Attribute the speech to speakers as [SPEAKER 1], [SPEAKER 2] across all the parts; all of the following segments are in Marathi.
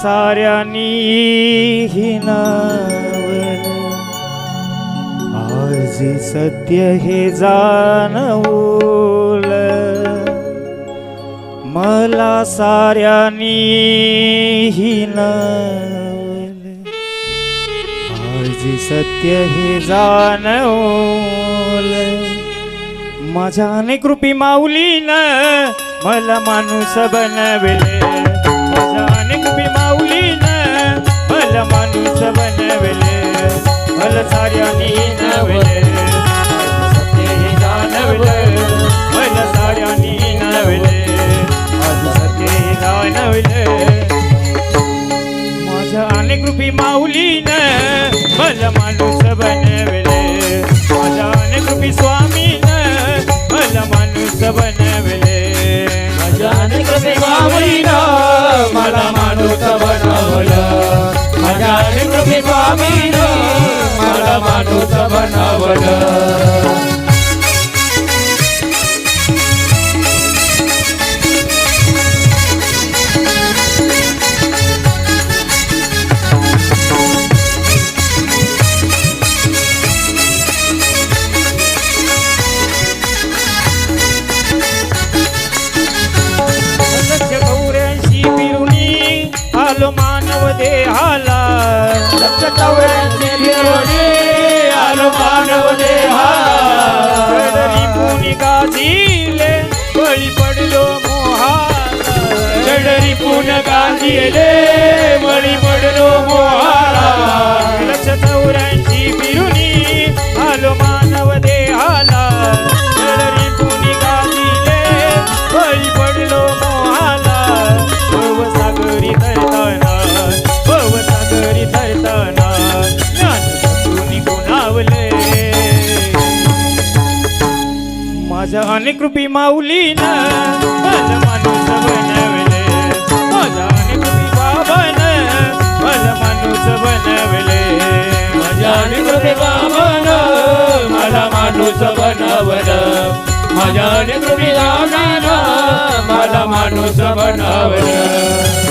[SPEAKER 1] साऱ्यानी ही आज सत्य हे जाणवल. मला साऱ्यानी ही आज सत्य हे जाणवल. माझ्या अनेक रूपी माऊलीनं मला माणूस बनविले. माणूस बनवले. भल साऱ्या मानव देहाला कडरी पुनी गाजीले बळी पडलो मोहाला.
[SPEAKER 2] चढरी पुन गांधीले बळी पडलो मोहाला.
[SPEAKER 1] माझ्या अनेक रूपी माऊलीन मला माणूस बनवले. माझ्या अनेक रूपी बाबान मला माणूस बनवले.
[SPEAKER 2] माझ्या अनेक रूपी बाबानं मला माणूस बनवलं. माझ्या अनेक रूपी रामानं मला माणूस बनवलं.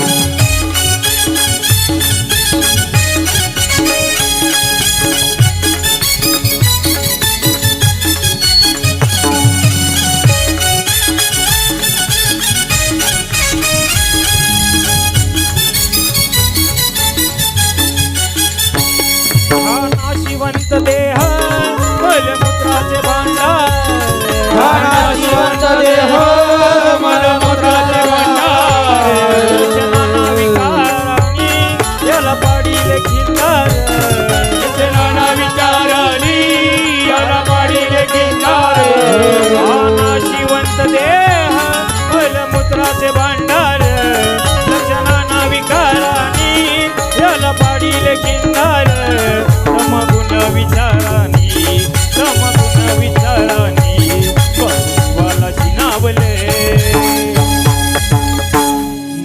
[SPEAKER 2] विचाराली याला पाडीले किनार
[SPEAKER 1] नाशिवंत देह मलमूत्राचे भांडार. लक्षणाना विकारानी याला पाडीले किंडार समगुण विचारानी समगुण विचारानी वाला शिनावले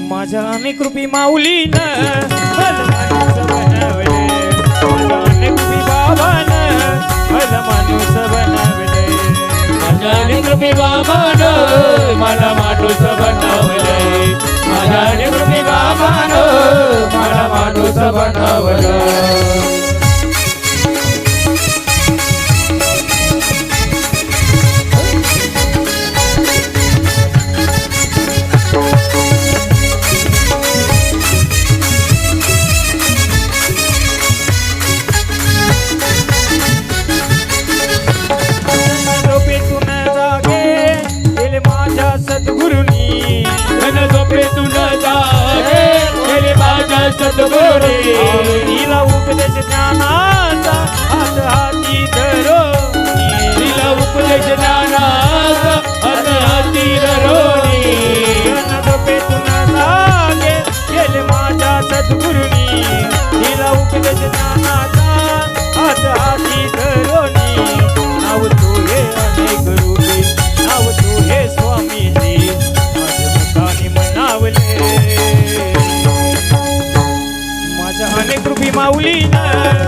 [SPEAKER 1] माझ्या अनेक रूपी माऊलीन अनेक रूपी मला माणूस
[SPEAKER 2] बनवलंय माझ्या अनेक रूपी मला माणूस बनवलं
[SPEAKER 1] Krishna माझ्या अनेक